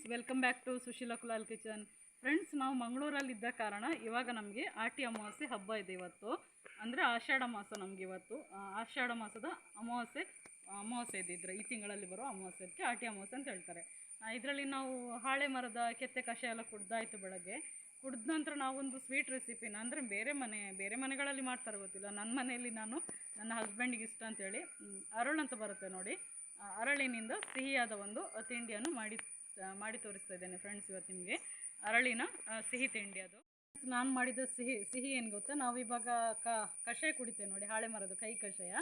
Friends, welcome back to Sushila Kulal kitchen. Friends, ನಾವು ಮಂಗಳೂರಲ್ಲಿದ್ದ ಕಾರಣ ಇವಾಗ ನಮಗೆ ಆಟಿ ಅಮಾವಾಸ್ಯೆ ಹಬ್ಬ ಇದೆ ಇವತ್ತು. ಅಂದರೆ ಆಷಾಢ ಮಾಸ ನಮಗೆ ಇವತ್ತು. ಆಷಾಢ ಮಾಸದ ಅಮಾವಾಸ್ಯೆ ಅಮಾವಾಸ್ಯೆ ಇದ್ದಿದ್ರೆ ಈ ತಿಂಗಳಲ್ಲಿ ಬರೋ ಅಮಾವಾಸ್ಯಕ್ಕೆ ಆಟಿ ಅಮಾವಾಸ್ಯೆ ಅಂತ ಹೇಳ್ತಾರೆ. ಇದರಲ್ಲಿ ನಾವು ಹಾಳೆ ಮರದ ಕೆತ್ತೆ ಕಷಾಯ ಎಲ್ಲ ಕುಡ್ದಾಯ್ತು ಬೆಳಗ್ಗೆ. ಕುಡ್ದ ನಂತರ ನಾವೊಂದು ಸ್ವೀಟ್ ರೆಸಿಪಿನ ಅಂದರೆ ಬೇರೆ ಮನೆ, ಬೇರೆ ಮನೆಗಳಲ್ಲಿ ಮಾಡ್ತಾರೆ ಗೊತ್ತಿಲ್ಲ. ನನ್ನ ಮನೆಯಲ್ಲಿ ನಾನು ನನ್ನ ಹಸ್ಬೆಂಡಿಗೆ ಇಷ್ಟ ಅಂತೇಳಿ ಅರಳು ಅಂತ ಬರುತ್ತೆ ನೋಡಿ. ಅರಳಿನಿಂದ ಸಿಹಿಯಾದ ಒಂದು ತಿಂಡಿಯನ್ನು ಮಾಡಿ ಮಾಡಿ ತೋರಿಸ್ತಾ ಇದ್ದೇನೆ ಫ್ರೆಂಡ್ಸ್ ಇವತ್ತು ನಿಮಗೆ. ಅರಳಿನ ಸಿಹಿ ತಿಂಡಿ ಅದು. ನಾನು ಮಾಡಿದ ಸಿಹಿ ಸಿಹಿ ಏನು ಗೊತ್ತಾ? ನಾವು ಇವಾಗ ಕ, ಕಷಾಯ ಕುಡಿತೇವೆ ನೋಡಿ, ಹಾಳೆ ಮರದ ಕೈ ಕಷಾಯ.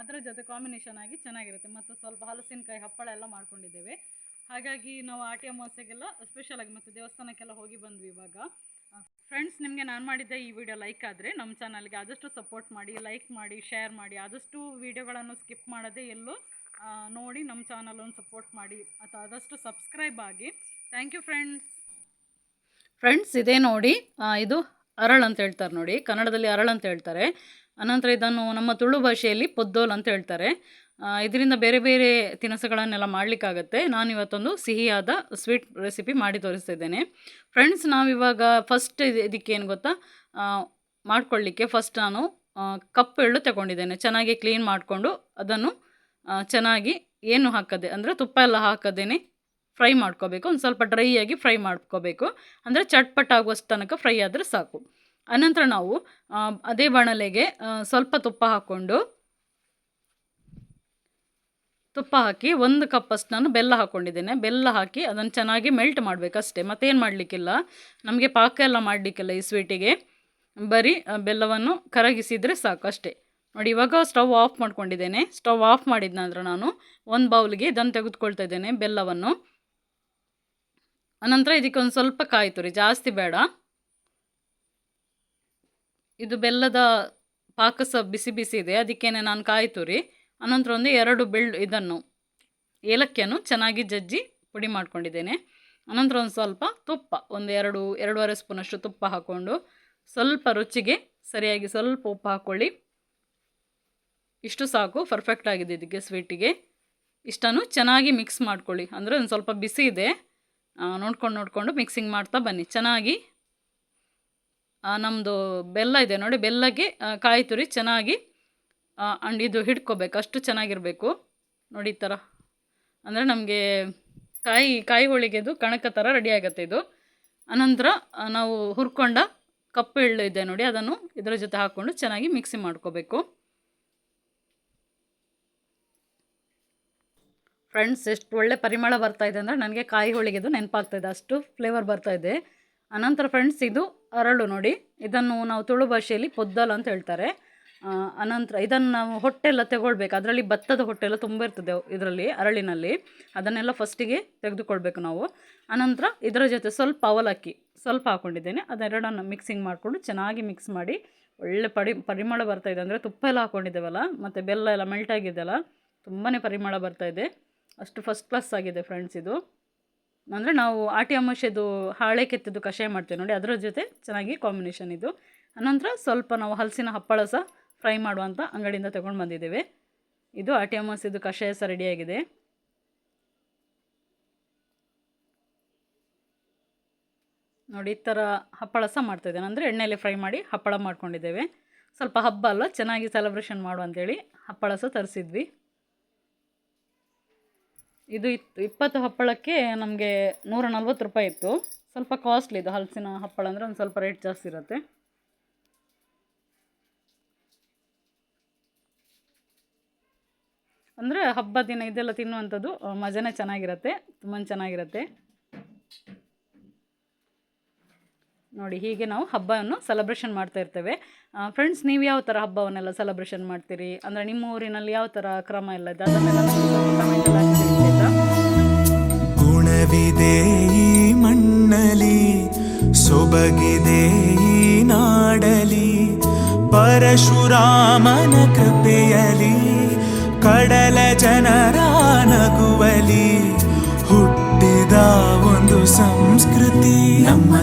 ಅದರ ಜೊತೆ ಕಾಂಬಿನೇಷನ್ ಆಗಿ ಚೆನ್ನಾಗಿರುತ್ತೆ. ಮತ್ತು ಸ್ವಲ್ಪ ಹಲಸಿನಕಾಯಿ ಹಪ್ಪಳ ಎಲ್ಲ ಮಾಡ್ಕೊಂಡಿದ್ದೇವೆ. ಹಾಗಾಗಿ ನಾವು ಆಟಿ ಅಮಾವಾಸ್ಯೆಗೆಲ್ಲ ಸ್ಪೆಷಲ್ ಆಗಿ ಮತ್ತು ದೇವಸ್ಥಾನಕ್ಕೆಲ್ಲ ಹೋಗಿ ಬಂದ್ವಿ ಇವಾಗ. ಫ್ರೆಂಡ್ಸ್ ನಿಮಗೆ ನಾನು ಮಾಡಿದ್ದ ಈ ವಿಡಿಯೋ ಲೈಕ್ ಆದರೆ ನಮ್ಮ ಚಾನಲ್ಗೆ ಆದಷ್ಟು ಸಪೋರ್ಟ್ ಮಾಡಿ ಲೈಕ್ ಮಾಡಿ ಶೇರ್ ಮಾಡಿ, ಆದಷ್ಟು ವಿಡಿಯೋಗಳನ್ನು ಸ್ಕಿಪ್ ಮಾಡದೆ ಎಲ್ಲೂ ನೋಡಿ ನಮ್ಮ ಚಾನಲನ್ನು ಸಪೋರ್ಟ್ ಮಾಡಿ. ಅಥವಾ ಆದಷ್ಟು ಸಬ್ಸ್ಕ್ರೈಬ್ ಆಗಿ. ಥ್ಯಾಂಕ್ ಯು ಫ್ರೆಂಡ್ಸ್ ಫ್ರೆಂಡ್ಸ್ ಇದೇ ನೋಡಿ ಇದು ಅರಳ್ ಅಂತ ಹೇಳ್ತಾರೆ ನೋಡಿ, ಕನ್ನಡದಲ್ಲಿ ಅರಳ್ ಅಂತ ಹೇಳ್ತಾರೆ. ಅನಂತರ ಇದನ್ನು ನಮ್ಮ ತುಳು ಭಾಷೆಯಲ್ಲಿ ಪೊದ್ದೋಲ್ ಅಂತ ಹೇಳ್ತಾರೆ. ಇದರಿಂದ ಬೇರೆ ಬೇರೆ ತಿನಿಸುಗಳನ್ನೆಲ್ಲ ಮಾಡಲಿಕ್ಕಾಗತ್ತೆ. ನಾನು ಇವತ್ತೊಂದು ಸಿಹಿಯಾದ ಸ್ವೀಟ್ ರೆಸಿಪಿ ಮಾಡಿ ತೋರಿಸ್ತಾ ಇದ್ದೇನೆ ಫ್ರೆಂಡ್ಸ್ ನಾವಿವಾಗ ಫಸ್ಟ್ ಇದಕ್ಕೆ ಏನು ಗೊತ್ತಾ? ಮಾಡ್ಕೊಳ್ಳಿಕ್ಕೆ ಫಸ್ಟ್ ನಾನು ಕಪ್ಪು ಎಳ್ಳು ತಗೊಂಡಿದ್ದೇನೆ. ಚೆನ್ನಾಗಿ ಕ್ಲೀನ್ ಮಾಡಿಕೊಂಡು ಅದನ್ನು ಚೆನ್ನಾಗಿ ಏನು ಹಾಕದೆ, ಅಂದರೆ ತುಪ್ಪ ಎಲ್ಲ ಹಾಕದೇನೆ ಫ್ರೈ ಮಾಡ್ಕೋಬೇಕು. ಒಂದು ಸ್ವಲ್ಪ ಡ್ರೈ ಆಗಿ ಫ್ರೈ ಮಾಡ್ಕೋಬೇಕು. ಅಂದರೆ ಚಟ್ಪಟ್ ಆಗುವಷ್ಟು ತನಕ ಫ್ರೈ ಆದರೆ ಸಾಕು. ಅನಂತರ ನಾವು ಅದೇ ಬಾಣಲೆಗೆ ಸ್ವಲ್ಪ ತುಪ್ಪ ಹಾಕ್ಕೊಂಡು ತುಪ್ಪ ಹಾಕಿ ಒಂದು ಕಪ್ಪಷ್ಟು ನಾನು ಬೆಲ್ಲ ಹಾಕ್ಕೊಂಡಿದ್ದೇನೆ ಬೆಲ್ಲ ಹಾಕಿ ಅದನ್ನು ಚೆನ್ನಾಗಿ ಮೆಲ್ಟ್ ಮಾಡಬೇಕಷ್ಟೇ. ಮತ್ತೇನು ಮಾಡಲಿಕ್ಕಿಲ್ಲ. ನಮಗೆ ಪಾಕ ಎಲ್ಲ ಮಾಡಲಿಕ್ಕಿಲ್ಲ ಈ ಸ್ವೀಟಿಗೆ ಬರೀ ಬೆಲ್ಲವನ್ನು ಕರಗಿಸಿದರೆ ಸಾಕು ಅಷ್ಟೇ ನೋಡಿ, ಇವಾಗ ಸ್ಟವ್ ಆಫ್ ಮಾಡ್ಕೊಂಡಿದ್ದೇನೆ. ಸ್ಟವ್ ಆಫ್ ಮಾಡಿದ ನಂತರ ನಾನು ಒಂದು ಬೌಲ್ಗೆ ಇದನ್ನು ತೆಗೆದುಕೊಳ್ತಾ ಇದ್ದೇನೆ, ಬೆಲ್ಲವನ್ನು. ಅನಂತರ ಇದಕ್ಕೆ ಒಂದು ಸ್ವಲ್ಪ ಕಾಯಿ ತುರಿ, ಜಾಸ್ತಿ ಬೇಡ. ಇದು ಬೆಲ್ಲದ ಪಾಕ ಸಹ ಬಿಸಿ ಬಿಸಿ ಇದೆ, ಅದಕ್ಕೇನೆ ನಾನು ಕಾಯಿ ತುರಿ. ಅನಂತರ ಒಂದು ಎರಡು ಬೆಳ್ಳು ಇದನ್ನು, ಏಲಕ್ಕಿಯನ್ನು ಚೆನ್ನಾಗಿ ಜಜ್ಜಿ ಪುಡಿ ಮಾಡ್ಕೊಂಡಿದ್ದೇನೆ. ಅನಂತರ ಒಂದು ಸ್ವಲ್ಪ ತುಪ್ಪ, ಒಂದು ಎರಡು, ಎರಡೂವರೆ ಸ್ಪೂನಷ್ಟು ತುಪ್ಪ ಹಾಕ್ಕೊಂಡು ಸ್ವಲ್ಪ ರುಚಿಗೆ ಸರಿಯಾಗಿ ಸ್ವಲ್ಪ ಉಪ್ಪು ಹಾಕ್ಕೊಳ್ಳಿ ಇಷ್ಟು ಸಾಕು ಪರ್ಫೆಕ್ಟ್ ಆಗಿದೆ ಇದಕ್ಕೆ ಸ್ವೀಟಿಗೆ ಇಷ್ಟನ್ನು ಚೆನ್ನಾಗಿ ಮಿಕ್ಸ್ ಮಾಡ್ಕೊಳ್ಳಿ. ಅಂದರೆ ಒಂದು ಸ್ವಲ್ಪ ಬಿಸಿ ಇದೆ. ನೋಡ್ಕೊಂಡು ನೋಡಿಕೊಂಡು ಮಿಕ್ಸಿಂಗ್ ಮಾಡ್ತಾ ಬನ್ನಿ. ಚೆನ್ನಾಗಿ ನಮ್ಮದು ಬೆಲ್ಲ ಇದೆ ನೋಡಿ, ಬೆಲ್ಲಗೆ ಕಾಯಿ ತುರಿ ಚೆನ್ನಾಗಿ ಅಂಡ್ ಇದು ಹಿಡ್ಕೋಬೇಕು. ಅಷ್ಟು ಚೆನ್ನಾಗಿರಬೇಕು. ನೋಡಿ ಈ ಥರ ಅಂದರೆ ನಮಗೆ ಕಾಯಿ ಕಾಯಿ ಹೋಳಿಗೆದು ಕಣಕ ಥರ ರೆಡಿ ಆಗುತ್ತೆ ಇದು. ಅನಂತರ ನಾವು ಹುರ್ಕೊಂಡ ಕಪ್ಪು ಎಳ್ಳು ಇದೆ ನೋಡಿ, ಅದನ್ನು ಇದರ ಜೊತೆ ಹಾಕ್ಕೊಂಡು ಚೆನ್ನಾಗಿ ಮಿಕ್ಸಿ ಮಾಡ್ಕೋಬೇಕು. ಫ್ರೆಂಡ್ಸ್, ಎಷ್ಟು ಒಳ್ಳೆ ಪರಿಮಳ ಬರ್ತಾ ಇದೆ ಅಂದರೆ ನನಗೆ ಕಾಯಿ ಹೋಳಿಗೆದು ನೆನಪಾಗ್ತಾ ಇದೆ ಅಷ್ಟು ಫ್ಲೇವರ್ ಇದೆ. ಅನಂತರ ಫ್ರೆಂಡ್ಸ್, ಇದು ಅರಳು ನೋಡಿ. ಇದನ್ನು ನಾವು ತುಳು ಭಾಷೆಯಲ್ಲಿ ಪೊದ್ದಲ್ ಅಂತ ಹೇಳ್ತಾರೆ. ಅನಂತರ ಇದನ್ನು ನಾವು ಹೊಟ್ಟೆಲ್ಲ ತಗೊಳ್ಬೇಕು. ಅದರಲ್ಲಿ ಭತ್ತದ ಹೊಟ್ಟೆಲ್ಲ ತುಂಬ ಇರ್ತದೆ ಇದರಲ್ಲಿ, ಅರಳಿನಲ್ಲಿ. ಅದನ್ನೆಲ್ಲ ಫಸ್ಟಿಗೆ ತೆಗೆದುಕೊಳ್ಬೇಕು ನಾವು. ಅನಂತರ ಇದರ ಜೊತೆ ಸ್ವಲ್ಪ ಅವಲಕ್ಕಿ ಸ್ವಲ್ಪ ಹಾಕ್ಕೊಂಡಿದ್ದೇನೆ ಅದೆರಡನ್ನು ಮಿಕ್ಸಿಂಗ್ ಮಾಡಿಕೊಂಡು ಚೆನ್ನಾಗಿ ಮಿಕ್ಸ್ ಮಾಡಿ, ಒಳ್ಳೆ ಪಡಿ ಪರಿಮಳ ಬರ್ತಾಯಿದೆ ಅಂದರೆ ತುಪ್ಪ ಎಲ್ಲ ಹಾಕ್ಕೊಂಡಿದ್ದೇವಲ್ಲ ಮತ್ತು ಬೆಲ್ಲ ಎಲ್ಲ ಮೆಲ್ಟಾಗಿದ್ದಲ್ಲ ತುಂಬಾ ಪರಿಮಳ ಬರ್ತಾಯಿದೆ ಅಷ್ಟು ಫಸ್ಟ್ ಕ್ಲಾಸ್ ಆಗಿದೆ ಫ್ರೆಂಡ್ಸ್ ಇದು. ಅಂದರೆ ನಾವು ಆಟಿ ಅಮಾಶೆದು ಹಾಳೆ ಕೆತ್ತಿದ್ದು ಕಷಾಯ ಮಾಡ್ತೀವಿ ನೋಡಿ, ಅದರ ಜೊತೆ ಚೆನ್ನಾಗಿ ಕಾಂಬಿನೇಷನ್ ಇದು. ಅನಂತರ ಸ್ವಲ್ಪ ನಾವು ಹಲಸಿನ ಹಪ್ಪಳ ಸಹ ಫ್ರೈ ಮಾಡುವಂಥ ಅಂಗಡಿಯಿಂದ ತಗೊಂಡು ಬಂದಿದ್ದೇವೆ. ಇದು ಆಟಿ ಅಮಾವಾಸ್ಯೆದು ಕಷಾಯ ಸಹ ರೆಡಿಯಾಗಿದೆ ನೋಡಿ, ಈ ಥರ ಹಪ್ಪಳ ಸಹ ಮಾಡ್ತಾಯಿದ್ದೇನೆ ಅಂದರೆ ಎಣ್ಣೆಯಲ್ಲಿ ಫ್ರೈ ಮಾಡಿ ಹಪ್ಪಳ ಮಾಡ್ಕೊಂಡಿದ್ದೇವೆ. ಸ್ವಲ್ಪ ಹಬ್ಬ ಅಲ್ಲ ಚೆನ್ನಾಗಿ ಸೆಲೆಬ್ರೇಷನ್ ಮಾಡು ಅಂತೇಳಿ ಹಪ್ಪಳ ಸಹ ತರಿಸಿದ್ವಿ. ಇದು ಇತ್ತು. ಇಪ್ಪತ್ತು ಹಪ್ಪಳಕ್ಕೆ ನಮಗೆ ನೂರ ನಲ್ವತ್ತು ರೂಪಾಯಿ ಇತ್ತು. ಸ್ವಲ್ಪ ಕಾಸ್ಟ್ಲಿ ಇದು. ಹಲಸಿನ ಹಪ್ಪಳ ಅಂದರೆ ಒಂದು ಸ್ವಲ್ಪ ರೇಟ್ ಜಾಸ್ತಿ ಇರುತ್ತೆ. ಅಂದರೆ ಹಬ್ಬ ದಿನ ಇದೆಲ್ಲ ತಿನ್ನುವಂಥದ್ದು ಮಜಾನೇ ಚೆನ್ನಾಗಿರುತ್ತೆ. ತುಂಬ ಚೆನ್ನಾಗಿರುತ್ತೆ. ನೋಡಿ ಹೀಗೆ ನಾವು ಹಬ್ಬವನ್ನು ಸೆಲೆಬ್ರೇಷನ್ ಮಾಡ್ತಾ ಇರ್ತೇವೆ. ಫ್ರೆಂಡ್ಸ್ ನೀವು ಯಾವ ಥರ ಹಬ್ಬವನ್ನೆಲ್ಲ ಸೆಲೆಬ್ರೇಷನ್ ಮಾಡ್ತೀರಿ? ಅಂದರೆ ನಿಮ್ಮ ಊರಿನಲ್ಲಿ ಯಾವ ಥರ ಕ್ರಮ ಎಲ್ಲ ಇದೆ? ಅದನ್ನೆಲ್ಲ ಗುಣವಿದೆ ಈ ಮಣ್ಣಲಿ ಸೊಬಗಿದೆ ಈ ನಾಡಲಿ ಪರಶುರಾಮನ ಕೃಪೆಯಲಿ ಕಡಲ ಜನರ ನಗುವಲಿ ಹುಟ್ಟಿದ ಒಂದು ಸಂಸ್ಕೃತಿ. ನಮ್ಮ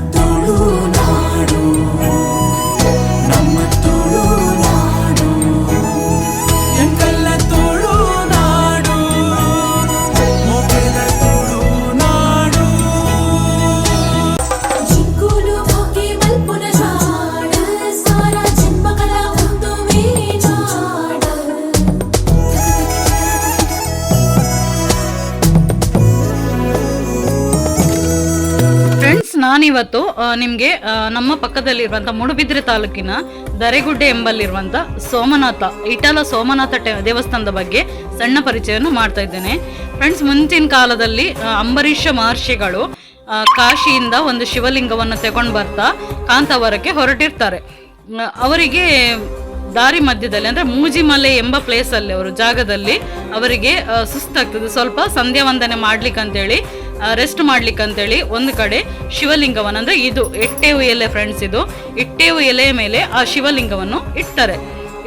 ನಾನಿವತ್ತು ನಿಮಗೆ ನಮ್ಮ ಪಕ್ಕದಲ್ಲಿರುವಂಥ ಮೂಡುಬಿದ್ರೆ ತಾಲೂಕಿನ ದರೆಗುಡ್ಡೆ ಎಂಬಲ್ಲಿರುವಂಥ ಸೋಮನಾಥ, ಇಟಲ ಸೋಮನಾಥ ಟೆ, ದೇವಸ್ಥಾನದ ಬಗ್ಗೆ ಸಣ್ಣ ಪರಿಚಯವನ್ನು ಮಾಡ್ತಾ ಇದ್ದೇನೆ. ಫ್ರೆಂಡ್ಸ್ ಮುಂಚಿನ ಕಾಲದಲ್ಲಿ ಅಂಬರೀಷ ಮಹರ್ಷಿಗಳು ಕಾಶಿಯಿಂದ ಒಂದು ಶಿವಲಿಂಗವನ್ನು ತಗೊಂಡು ಬರ್ತಾ ಕಾಂತಾವರಕ್ಕೆ ಹೊರಟಿರ್ತಾರೆ. ಅವರಿಗೆ ದಾರಿ ಮಧ್ಯದಲ್ಲಿ, ಅಂದರೆ ಮೂಜಿಮಲೆ ಎಂಬ ಪ್ಲೇಸಲ್ಲಿ ಅವರು ಜಾಗದಲ್ಲಿ ಅವರಿಗೆ ಸುಸ್ತಾಗ್ತದೆ. ಸ್ವಲ್ಪ ಸಂಧ್ಯಾ ವಂದನೆ ಮಾಡ್ಲಿಕ್ಕೆ ಅಂತೇಳಿ ರೆಸ್ಟ್ ಮಾಡ್ಲಿಕ್ಕೆ ಅಂತೇಳಿ ಒಂದು ಕಡೆ ಶಿವಲಿಂಗವನ್ನು, ಅಂದರೆ ಇದು ಎಟ್ಟೆವು ಎಲೆ ಫ್ರೆಂಡ್ಸ್ ಇದು ಇಟ್ಟೇವು ಎಲೆಯ ಮೇಲೆ ಆ ಶಿವಲಿಂಗವನ್ನು ಇಡ್ತಾರೆ.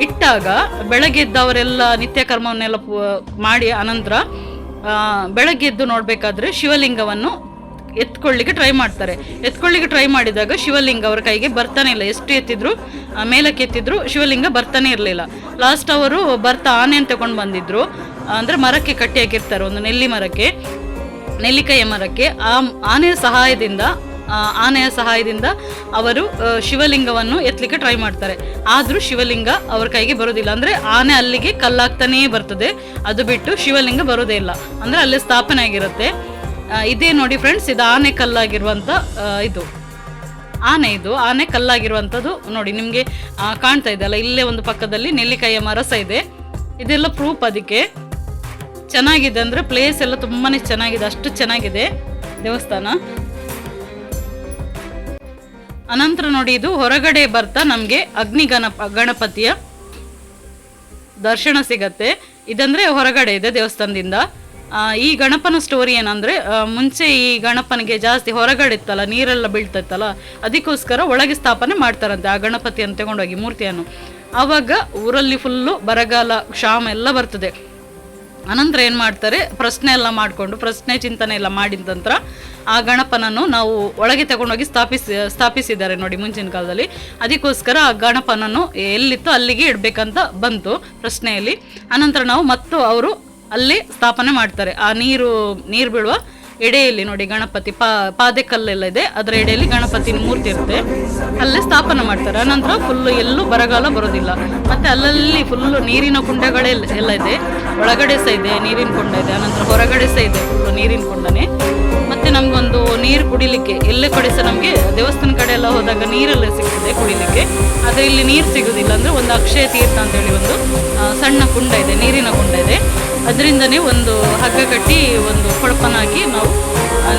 ಇಟ್ಟಾಗ ಬೆಳಗ್ಗೆ ಎದ್ದವರೆಲ್ಲ ನಿತ್ಯ ಕರ್ಮವನ್ನೆಲ್ಲ ಮಾಡಿ ಅನಂತರ ಬೆಳಗ್ಗೆ ಎದ್ದು ನೋಡಬೇಕಾದ್ರೆ ಶಿವಲಿಂಗವನ್ನು ಎತ್ಕೊಳ್ಳಿಕ್ಕೆ ಟ್ರೈ ಮಾಡ್ತಾರೆ. ಎತ್ಕೊಳ್ಳಿಕ್ಕೆ ಟ್ರೈ ಮಾಡಿದಾಗ ಶಿವಲಿಂಗ ಅವರ ಕೈಗೆ ಬರ್ತಾನೆ ಇಲ್ಲ. ಎಷ್ಟು ಎತ್ತಿದ್ರು ಮೇಲಕ್ಕೆ ಎತ್ತಿದ್ರು ಶಿವಲಿಂಗ ಬರ್ತಾನೆ ಇರಲಿಲ್ಲ. ಲಾಸ್ಟ್ ಅವರು ಬರ್ತಾ ಆನೆಯನ್ನು ತಗೊಂಡು ಬಂದಿದ್ರು. ಅಂದರೆ ಮರಕ್ಕೆ ಕಟ್ಟಿ ಹಾಕಿರ್ತಾರೆ, ಒಂದು ನೆಲ್ಲಿ ಮರಕ್ಕೆ. ನೆಲ್ಲಿಕಾಯಿಯ ಮರಕ್ಕೆ ಆ ಆನೆಯ ಸಹಾಯದಿಂದ ಆನೆಯ ಸಹಾಯದಿಂದ ಅವರು ಶಿವಲಿಂಗವನ್ನು ಎತ್ತಲಿಕ್ಕೆ ಟ್ರೈ ಮಾಡ್ತಾರೆ. ಆದರೂ ಶಿವಲಿಂಗ ಅವ್ರ ಕೈಗೆ ಬರೋದಿಲ್ಲ. ಅಂದರೆ ಆನೆ ಅಲ್ಲಿಗೆ ಕಲ್ಲಾಗ್ತಾನೇ ಬರ್ತದೆ. ಅದು ಬಿಟ್ಟು ಶಿವಲಿಂಗ ಬರೋದೇ ಇಲ್ಲ. ಅಂದರೆ ಅಲ್ಲಿ ಸ್ಥಾಪನೆ ಆಗಿರುತ್ತೆ. ಇದೇ ನೋಡಿ ಫ್ರೆಂಡ್ಸ್ ಇದು ಆನೆ ಕಲ್ಲಾಗಿರುವಂಥ ಇದು. ಆನೆ ಇದು, ಆನೆ ಕಲ್ಲಾಗಿರುವಂಥದ್ದು ನೋಡಿ ನಿಮಗೆ ಕಾಣ್ತಾ ಇದೆಯಲ್ಲ ಇಲ್ಲೇ ಒಂದು ಪಕ್ಕದಲ್ಲಿ ನೆಲ್ಲಿಕಾಯಿಯ ಮರಸ ಇದೆ. ಇದೆಲ್ಲ ಪ್ರೂಫ್ ಅದಕ್ಕೆ. ಚೆನ್ನಾಗಿದೆ ಅಂದರೆ ಪ್ಲೇಸ್ ಎಲ್ಲ ತುಂಬಾನೇ ಚೆನ್ನಾಗಿದೆ, ಅಷ್ಟು ಚೆನ್ನಾಗಿದೆ ದೇವಸ್ಥಾನ. ಅನಂತರ ನೋಡಿ, ಇದು ಹೊರಗಡೆ ಬರ್ತಾ ನಮಗೆ ಅಗ್ನಿ ಗಣಪ, ಗಣಪತಿಯ ದರ್ಶನ ಸಿಗತ್ತೆ. ಇದಂದರೆ ಹೊರಗಡೆ ಇದೆ ದೇವಸ್ಥಾನದಿಂದ. ಈ ಗಣಪನ ಸ್ಟೋರಿ ಏನಂದರೆ ಮುಂಚೆ ಈ ಗಣಪನಿಗೆ ಜಾಸ್ತಿ ಹೊರಗಡೆ ಇತ್ತಲ್ಲ, ನೀರೆಲ್ಲ ಬೀಳ್ತಿತ್ತಲ್ಲ, ಅದಕ್ಕೋಸ್ಕರ ಒಳಗೆ ಸ್ಥಾಪನೆ ಮಾಡ್ತಾರಂತೆ ಆ ಗಣಪತಿಯನ್ನು ತಗೊಂಡೋಗಿ, ಮೂರ್ತಿಯನ್ನು. ಆವಾಗ ಊರಲ್ಲಿ ಫುಲ್ಲು ಬರಗಾಲ, ಕ್ಷಾಮ ಎಲ್ಲ ಬರ್ತದೆ. ಅನಂತರ ಏನು ಮಾಡ್ತಾರೆ? ಪ್ರಶ್ನೆ ಎಲ್ಲ ಮಾಡಿಕೊಂಡು, ಪ್ರಶ್ನೆ ಚಿಂತನೆ ಎಲ್ಲ ಮಾಡಿದ ನಂತರ ಆ ಗಣಪನನ್ನು ನಾವು ಒಳಗೆ ತಗೊಂಡೋಗಿ ಸ್ಥಾಪಿಸಿ, ಸ್ಥಾಪಿಸಿದ್ದಾರೆ ನೋಡಿ ಮುಂಚಿನ ಕಾಲದಲ್ಲಿ. ಅದಕ್ಕೋಸ್ಕರ ಆ ಗಣಪನನ್ನು ಎಲ್ಲಿತ್ತು ಅಲ್ಲಿಗೆ ಇಡಬೇಕಂತ ಬಂತು ಪ್ರಶ್ನೆಯಲ್ಲಿ. ಅನಂತರ ನಾವು ಮತ್ತು ಅವರು ಅಲ್ಲಿ ಸ್ಥಾಪನೆ ಮಾಡ್ತಾರೆ. ಆ ನೀರು ನೀರು ಬೀಳುವ ಎಡೆಯಲ್ಲಿ ನೋಡಿ ಗಣಪತಿ ಪಾ, ಪಾದೆ ಕಲ್ಲೆಲ್ಲ ಇದೆ. ಅದರ ಎಡೆಯಲ್ಲಿ ಗಣಪತಿನ ಮೂರ್ತಿ ಇರುತ್ತೆ. ಅಲ್ಲೇ ಸ್ಥಾಪನೆ ಮಾಡ್ತಾರೆ. ಅನಂತರ ಫುಲ್ಲು ಎಲ್ಲೂ ಬರಗಾಲ ಬರೋದಿಲ್ಲ. ಮತ್ತೆ ಅಲ್ಲಲ್ಲಿ ಫುಲ್ಲು ನೀರಿನ ಕುಂಡಗಳೇ ಎಲ್ಲ ಇದೆ. ಒಳಗಡೆ ಸಹ ಇದೆ, ನೀರಿನ ಕುಂಡ ಇದೆ. ಅನಂತರ ಹೊರಗಡೆ ಸಹ ಇದೆ ಫುಲ್ಲು ನೀರಿನ ಕುಂಡನೆ. ಮತ್ತೆ ನಮ್ಗೊಂದು ನೀರು ಕುಡಿಲಿಕ್ಕೆ, ಎಲ್ಲೇ ಕಡೆ ಸಹ ನಮಗೆ ದೇವಸ್ಥಾನ ಕಡೆ ಎಲ್ಲ ಹೋದಾಗ ನೀರೆಲ್ಲ ಸಿಗ್ತದೆ ಕುಡಿಲಿಕ್ಕೆ. ಆದರೆ ಇಲ್ಲಿ ನೀರು ಸಿಗೋದಿಲ್ಲ ಅಂದರೆ ಒಂದು ಅಕ್ಷಯ ತೀರ್ಥ ಅಂತೇಳಿ ಒಂದು ಸಣ್ಣ ಕುಂಡ ಇದೆ, ನೀರಿನ ಕುಂಡ ಇದೆ. ಅದರಿಂದನೇ ಒಂದು ಹಗ್ಗ ಕಟ್ಟಿ ಒಂದು ಕೊಳಪನಾಗಿ ನಾವು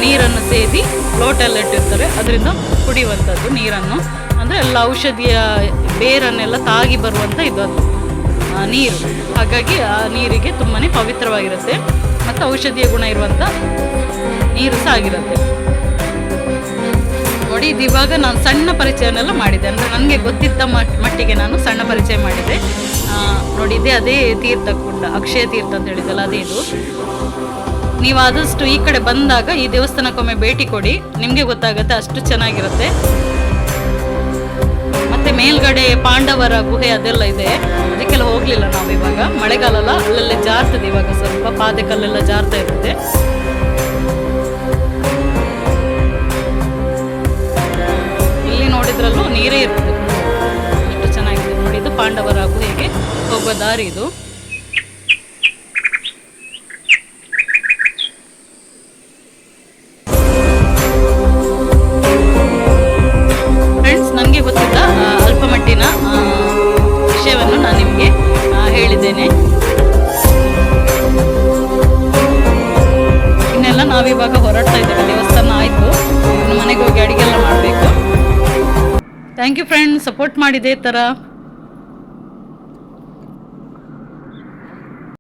ನೀರನ್ನು ಸೇದಿ ಲೋಟ ಎಲ್ಲ ಇಟ್ಟಿರ್ತಾರೆ. ಅದರಿಂದ ಕುಡಿಯುವಂಥದ್ದು ನೀರನ್ನು. ಅಂದರೆ ಎಲ್ಲ ಔಷಧಿಯ ಬೇರನ್ನೆಲ್ಲ ತಾಗಿ ಬರುವಂಥ ಇದು ಅದು ಆ, ನೀರು. ಹಾಗಾಗಿ ಆ ನೀರಿಗೆ ತುಂಬಾ ಪವಿತ್ರವಾಗಿರುತ್ತೆ. ಮತ್ತು ಔಷಧೀಯ ಗುಣ ಇರುವಂಥ ನೀರು ಸಹ ಆಗಿರುತ್ತೆ. ನೋಡಿ ಇದು ಇವಾಗ ನಾನು ಸಣ್ಣ ಪರಿಚಯನೆಲ್ಲ ಮಾಡಿದೆ ಅಂದರೆ ನನಗೆ ಗೊತ್ತಿದ್ದ ಮಟ್- ಮಟ್ಟಿಗೆ ನಾನು ಸಣ್ಣ ಪರಿಚಯ ಮಾಡಿದೆ ಆ, ನೋಡಿ ಇದೇ ಅದೇ ತೀರ್ಥ ಕುಂಡ ಅಕ್ಷಯ ತೀರ್ಥ ಅಂತ ಹೇಳಿದಲ್ಲ ಅದೇ ಇದು ನೀವು ಆದಷ್ಟು ಈ ಕಡೆ ಬಂದಾಗ ಈ ದೇವಸ್ಥಾನಕ್ಕೊಮ್ಮೆ ಭೇಟಿ ಕೊಡಿ ನಿಮಗೆ ಗೊತ್ತಾಗುತ್ತೆ ಅಷ್ಟು ಚೆನ್ನಾಗಿರುತ್ತೆ. ಮತ್ತೆ ಮೇಲ್ಗಡೆ ಪಾಂಡವರ ಗುಹೆ ಅದೆಲ್ಲ ಇದೆ ಅದಕ್ಕೆಲ್ಲ ಹೋಗ್ಲಿಲ್ಲ ನಾವು ಇವಾಗ. ಮಳೆಗಾಲ ಅಲ್ಲ ಅಲ್ಲೆಲ್ಲ ಜಾರ್ತದೆ ಇವಾಗ ಸ್ವಲ್ಪ ಪಾದೆ ಕಲ್ಲೆಲ್ಲ ಜಾರ್ತಾ ಇರುತ್ತೆ. ಇಲ್ಲಿ ನೋಡಿದ್ರಲ್ಲೂ ನೀರೇ ಇರ್ತದೆ ಪಾಂಡವರ ಗುಹೆಗೆ ಹೋಗುವ ದಾರಿ ಇದು. ಫ್ರೆಂಡ್ಸ್ ನನಗೆ ಗೊತ್ತಿದ್ದ ಆ, ಅಲ್ಪ ಮಟ್ಟಿನ ವಿಷಯವನ್ನು ನಾನು ನಿಮಗೆ ಹೇಳಿದ್ದೇನೆ. ಇನ್ನೆಲ್ಲ ನಾವಿವಾಗ ಹೊರಡ್ತಾ ಇದ್ದೇವೆ ದೇವಸ್ಥಾನ ಆಯಿತು. ಮನೆಗೆ ಹೋಗಿ ಅಡಿಗೆಲ್ಲ ಮಾಡಬೇಕು. ಥ್ಯಾಂಕ್ ಯು ಫ್ರೆಂಡ್ ಸಪೋರ್ಟ್ ಮಾಡಿದೆ ಈ ಥರ